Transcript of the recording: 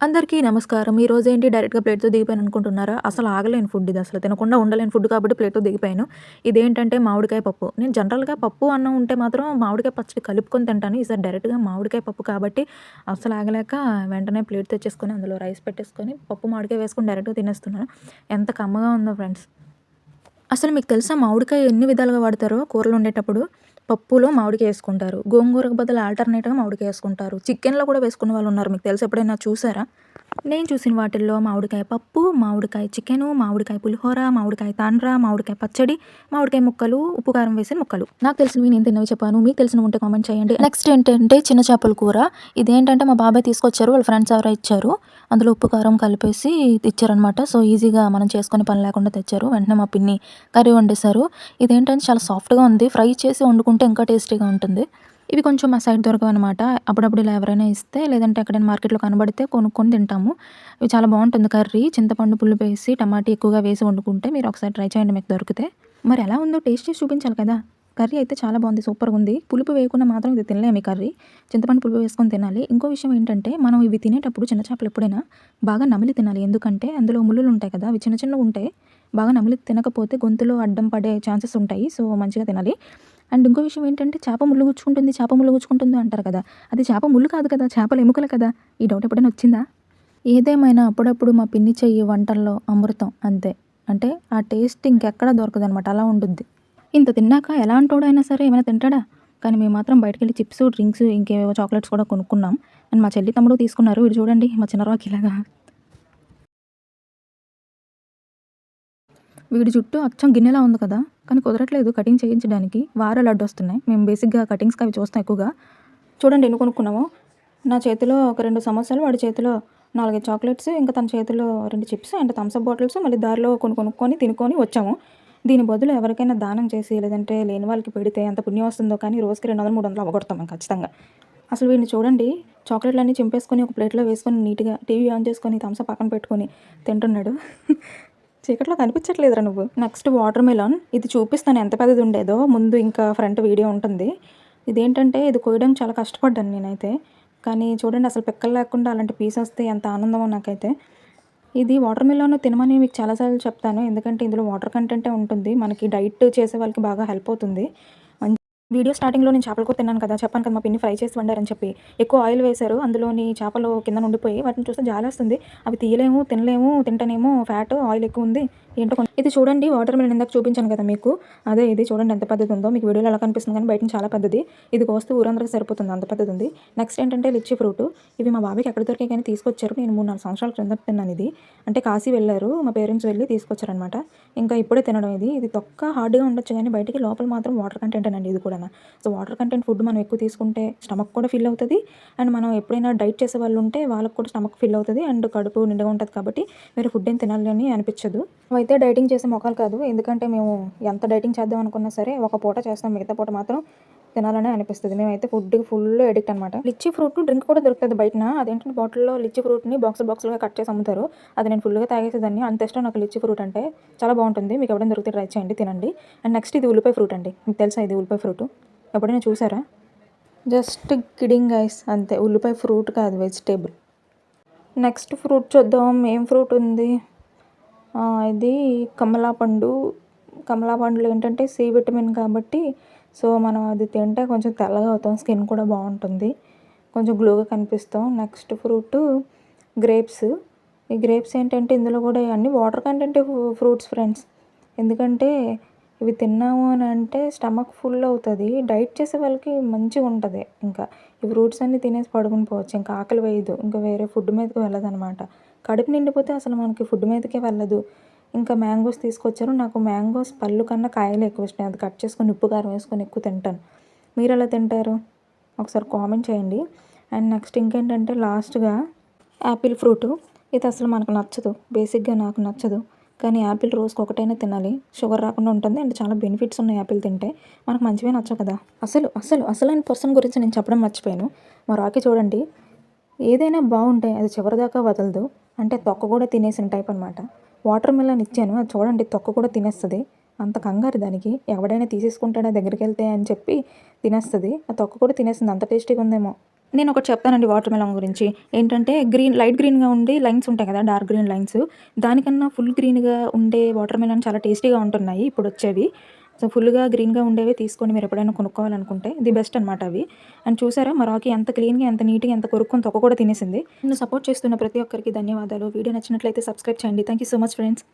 అందరికీ నమస్కారం. ఈరోజు ఏంటి డైరెక్ట్‌గా ప్లేట్‌తో దిగిపోయాను అనుకుంటున్నారా? అసలు ఆగలేను ఫుడ్ ఇది అసలు. తినకుండా ఉండలేని ఫుడ్ కాబట్టి ప్లేట్‌తో దిగిపోయాను. ఇదేంటంటే మామిడికాయ పప్పు. నేను జనరల్‌గా పప్పు, అన్నం ఉంటే మాత్రం మామిడికాయ పచ్చడి కలుపుకొని తింటాను. ఈసారి డైరెక్ట్‌గా మామిడికాయ పప్పు కాబట్టి అసలు ఆగలేక వెంటనే ప్లేట్ తెచ్చేసుకొని అందులో రైస్ పెట్టేసుకొని పప్పు, మామిడికాయ వేసుకొని డైరెక్ట్‌గా తినేస్తున్నాను. ఎంత కమ్మగా ఉందో ఫ్రెండ్స్. అసలు మీకు తెలుసా మామిడికాయ ఎన్ని విధాలుగా వాడతారో కూరలు వండేటప్పుడు? పప్పులో మామిడికాయ వేసుకుంటారు. గోంగూరకు బదులు ఆల్టర్‌నేట్‌గా మామిడికాయ వేసుకుంటారు. చికెన్‌లో కూడా వేసుకునే వాళ్ళు ఉన్నారు. మీకు తెలిసి ఎప్పుడైనా చూసారా? నేను చూసిన వాటిల్లో మామిడికాయ పప్పు, మామిడికాయ చికెను, మామిడికాయ పులిహోర, మామిడికాయ తాండ్ర, మామిడికాయ పచ్చడి, మామిడికాయ ముక్కలు, ఉప్పు కారం వేసిన ముక్కలు. నాకు తెలిసినవి నేను తిన్నవి చెప్పాను. మీకు తెలిసినవి ఉంటే కామెంట్ చేయండి. నెక్స్ట్ ఏంటంటే చిన్న చేపల కూర. ఇదేంటంటే మా బాబాయ్ తీసుకొచ్చారు. వాళ్ళ ఫ్రెండ్స్ ఎవరో ఇచ్చారు. అందులో ఉప్పు, కారం కలిపేసి ఇచ్చారనమాట. సో ఈజీగా మనం చేసుకునే పని లేకుండా తెచ్చారు. వెంటనే మా పిన్ని కర్రీ వండేశారు. ఇదేంటంటే చాలా సాఫ్ట్‌గా ఉంది. ఫ్రై చేసి వండుకుంటే ఇంకా టేస్టీగా ఉంటుంది. ఇవి కొంచెం మా సైడ్ దొరకవనమాట. అప్పుడప్పుడు ఇలా ఎవరైనా ఇస్తే లేదంటే ఎక్కడైనా మార్కెట్‌లో కనబడితే కొనుక్కొని తింటాము. ఇవి చాలా బాగుంటుంది కర్రీ. చింతపండు పులుపేసి టమాటా ఎక్కువగా వేసి వండుకుంటే మీరు ఒకసారి ట్రై చేయండి మీకు దొరికితే. మరి ఎలా ఉందో టేస్ట్ చేసి చూపించాలి కదా! కర్రీ అయితే చాలా బాగుంది. సూపర్‌గా ఉంది. పులుపు వేయకుండా మాత్రం ఇది తినలేము ఈ కర్రీ. చింతపండు పులుపు వేసుకొని తినాలి. ఇంకో విషయం ఏంటంటే మనం ఇవి తినేటప్పుడు చిన్న చేపలు ఎప్పుడైనా బాగా నమిలి తినాలి. ఎందుకంటే అందులో ముల్లులు ఉంటాయి కదా! అవి చిన్న చిన్నగా ఉంటాయి. బాగా నమిలి తినకపోతే గొంతులో అడ్డం పడే ఛాన్సెస్ ఉంటాయి. సో మంచిగా తినాలి. అండ్ ఇంకో విషయం ఏంటంటే చేప ముల్లు గుచ్చుకుంటుంది, చేప ముల్లు గుచ్చుకుంటుంది అంటారు కదా! అది చేప ముళ్ళు కాదు కదా! చేపలు ఎముకలు కదా! ఈ డౌట్ ఎప్పుడైనా వచ్చిందా? ఏదేమైనా అప్పుడప్పుడు మా పిన్ని చెయ్యి వంటల్లో అమృతం అంతే. అంటే ఆ టేస్ట్ ఇంకెక్కడా దొరకదనమాట. అలా ఉండుద్ది. ఇంత తిన్నాక ఎలాంటోడైనా సరే ఏమైనా తింటాడా? కానీ మేము మాత్రం బయటికెళ్ళి చిప్స్, డ్రింక్స్ ఇంకేవో చాక్లెట్స్ కూడా కొనుక్కున్నాం. అండ్ మా చెల్లి, తమ్ముడు తీసుకున్నారు. వీడు చూడండి మా చిన్న ఇలాగా వీడి చుట్టూ అచ్చం గిన్నెలా ఉంది కదా! కానీ కుదరట్లేదు కటింగ్ చేయించడానికి. వారాలు అడ్డొస్తున్నాయి. మేము బేసిక్‌గా కటింగ్స్‌కి అవి చూస్తాం ఎక్కువగా. చూడండి ఎన్ని కొనుక్కున్నామో. నా చేతిలో ఒక రెండు సమోసాలు, వాడి చేతిలో 4, 5 చాక్లెట్స్, ఇంకా తన చేతిలో రెండు chips and Thums Up bottles మళ్ళీ దారిలో కొన్ని కొనుక్కొని తినుకొని వచ్చాము. దీని బదులు ఎవరికైనా దానం చేసి లేదంటే లేని వాళ్ళకి పెడితే ఎంత పుణ్యం వస్తుందో కానీ రోజుకి 200, 300 అవ్వగొడతాం అవగొడతాం ఖచ్చితంగా. అసలు వీడిని చూడండి చాక్లెట్లన్నీ చింపేసుకొని ఒక ప్లేట్‌లో వేసుకొని నీట్‌గా టీవీ ఆన్ చేసుకొని థమ్స్అప్ పక్కన పెట్టుకొని తింటున్నాడు. చీకట్లో కనిపించట్లేదురా నువ్వు. Next watermelon. ఇది చూపిస్తాను ఎంత పెద్దది ఉండేదో. ముందు ఇంకా ఫ్రంట్ వీడియో ఉంటుంది. ఇదేంటంటే ఇది కోయడానికి చాలా కష్టపడ్డాను నేనైతే. కానీ చూడండి అసలు పిక్కలు లేకుండా అలాంటి పీస్ వస్తే ఎంత ఆనందమో నాకైతే. ఇది వాటర్ మెలాన్ తినమని మీకు చాలా సార్లు చెప్తాను. ఎందుకంటే ఇందులో వాటర్ కంటెంటే ఉంటుంది. మనకి డైట్ చేసే వాళ్ళకి బాగా హెల్ప్ అవుతుంది. వీడియో స్టార్టింగ్‌లో నేను చేపల కూర తిన్నాను కదా! చెప్పాను కదా! మా పిన్ని ఫ్రై చేసి వండారని చెప్పి. ఎక్కువ ఆయిల్ వేశారు. అందులోని చేపలు కింద ఉండిపోయి వాటిని చూస్తే జాలేస్తుంది. అవి తీయలేము, తినలేము. తింటనేమో ఫ్యాట్, ఆయిల్ ఎక్కువ ఉంది. ఏంటో ఇది చూడండి వాటర్ మిలన్ ఇందాక చూపించాను కదా మీకు. అదే ఇది చూడండి ఎంత పెద్దది ఉందో. మీకు వీడియోలో ఎలా కనిపిస్తుంది కానీ బయట చాలా పెద్దది. ఇది కోస్తే ఊరందరికి సరిపోతుంది అంత పెద్దది ఉంది. నెక్స్ట్ ఏంటంటే లిచ్చి ఫ్రూట్. ఇవి మా బాబాయ్‌కి ఎక్కడ దొరికాయి కానీ తీసుకొచ్చారు. నేను 3, 4 సంవత్సరాల క్రింద తిన్నాను ఇది. అంటే కాశీ వెళ్ళారు మా పేరెంట్స్ వెళ్ళి తీసుకొచ్చారనమాట. ఇంకా ఇప్పుడే తినడం ఇది. ఇది తొక్క హార్డ్‌గా ఉండొచ్చు కానీ బయటికి లోపల మాత్రం వాటర్ కంటెంటేనండి ఇది కూడా కదా సో వాటర్ కంటెంట్ ఫుడ్ మనం ఎక్కువ తీసుకుంటే స్టమక్ కూడా ఫిల్ అవుతుంది అండ్ మనం ఎప్పుడైనా డైట్ చేసే వాళ్ళు ఉంటే వాళ్ళకి కూడా స్టమక్ ఫిల్ అవుతుంది అండ్ కడుపు నిండుగా ఉంటుంది కాబట్టి మీరు ఫుడ్ ఏం తినాలని అనిపించదు. అయితే డైటింగ్ చేసే మొక్కలు కాదు. ఎందుకంటే మేము ఎంత డైటింగ్ చేద్దాం అనుకున్నా సరే ఒక పూట చేస్తాం. మిగతా పూట మాత్రం తినాలని అనిపిస్తుంది మేమైతే ఫుడ్‌కి ఫుల్ ఎడిక్ట్ అనమాట. లిచ్చి ఫ్రూట్ డ్రింక్ కూడా దొరుకుతుంది బయటన. అదేంటంటే బాటిల్‌లో లిచ్చి ఫ్రూట్‌ని బాక్స్ బాక్స్లుగా కట్ చేసి అమ్ముతారు. అది నేను ఫుల్‌గా తాగేసేదాన్ని. అంత ఇష్టం నాకు లిచ్చి ఫ్రూట్ అంటే. చాలా బాగుంటుంది. మీకు ఎప్పుడైనా దొరికితే ట్రై చేయండి. తినండి. అండ్ నెక్స్ట్ ఇది ఉల్లిపాయ ఫ్రూట్ అండి. మీకు తెలుసా ఇది ఉల్లిపాయ ఫ్రూట్? ఎప్పుడైనా చూసారా? జస్ట్ కిడింగ్ ఐస్ అంతే. ఉల్లిపాయ ఫ్రూట్ కాదు వెజిటేబుల్ నెక్స్ట్ ఫ్రూట్ చూద్దాం. ఏం ఫ్రూట్ ఉంది? ఇది కమలా పండు. కమలా పండులు ఏంటంటే సి విటమిన్ కాబట్టి సో మనం అది తింటే కొంచెం తెల్లగా అవుతాం. స్కిన్ కూడా బాగుంటుంది. కొంచెం గ్లోగా కనిపిస్తాం. Next fruit grapes. ఈ గ్రేప్స్ ఏంటంటే ఇందులో కూడా అన్నీ వాటర్ కంటెంట్ ఫ్రూట్స్ ఫ్రెండ్స్. ఎందుకంటే ఇవి తిన్నాము అని అంటే స్టమక్ ఫుల్ అవుతుంది డైట్ చేసే వాళ్ళకి మంచిగా ఉంటుంది ఇంకా. ఈ ఫ్రూట్స్ అన్నీ తినేసి పడుకుని పోవచ్చు. ఇంకా ఆకలి వేయదు. ఇంకా వేరే ఫుడ్ మీదకి వెళ్ళదనమాట. కడుపు నిండిపోతే అసలు మనకి ఫుడ్ మీదకే వెళ్ళదు. ఇంకా మ్యాంగోస్ తీసుకొచ్చారు. నాకు మ్యాంగోస్ పళ్ళు కన్నా కాయలు ఎక్కువ ఇష్టం. అది కట్ చేసుకొని ఉప్పు, కారం వేసుకొని ఎక్కువ తింటాను. మీరు ఎలా తింటారు? ఒకసారి కామెంట్ చేయండి. అండ్ నెక్స్ట్ ఇంకేంటంటే లాస్ట్‌గా యాపిల్ ఫ్రూట్. ఇది అసలు మనకు నచ్చదు. బేసిక్‌గా నాకు నచ్చదు. కానీ యాపిల్ రోజుకి ఒకటైనా తినాలి. షుగర్ రాకుండా ఉంటుంది. అండ్ చాలా బెనిఫిట్స్ ఉన్నాయి యాపిల్ తింటే. మనకు మంచివే నచ్చవు కదా! అసలు అసలు అసలైన పర్సన్ గురించి నేను చెప్పడం మర్చిపోయాను. మా రాకీ చూడండి. ఏదైనా బాగుంటే అది చివరిదాకా వదలదు. అంటే తొక్క కూడా తినేసిన టైప్ అనమాట. వాటర్ మిలన్ ఇచ్చాను. అది చూడండి తొక్క కూడా తినేస్తుంది అంత కంగారు దానికి. ఎవడైనా తీసేసుకుంటాడా దగ్గరికెళ్తే అని చెప్పి తినేస్తుంది ఆ తొక్క కూడా తినేసింది. అంత టేస్టీగా ఉందేమో. నేను ఒకటి చెప్తానండి వాటర్ మెలన్ గురించి ఏంటంటే గ్రీన్ లైట్ గ్రీన్గా ఉండి లైన్స్ ఉంటాయి కదా డార్క్ గ్రీన్ లైన్స్ దానికన్నా ఫుల్ గ్రీన్గా ఉండే వాటర్ మెలన్ చాలా టేస్టీగా ఉంటున్నాయి ఇప్పుడు వచ్చేవి సో ఫుల్గా గ్రీన్గా ఉండేవి తీసుకొని మీరు ఎప్పుడైనా కొనుక్కోవాలనుకుంటే ది బెస్ట్ అనమాట అవి. అండ్ చూసారా మా రాకీ ఎంత క్లీన్గా ఎంత నీట్గా ఎంత కొరుక్కుని తొక్క కూడా తినేసింది. నన్ను సపోర్ట్ చేస్తున్న ప్రతి ఒక్కరికి ధన్యవాదాలు. వీడియో నచ్చినట్లయితే సబ్స్క్రైబ్ చేయండి. Thank you so much friends.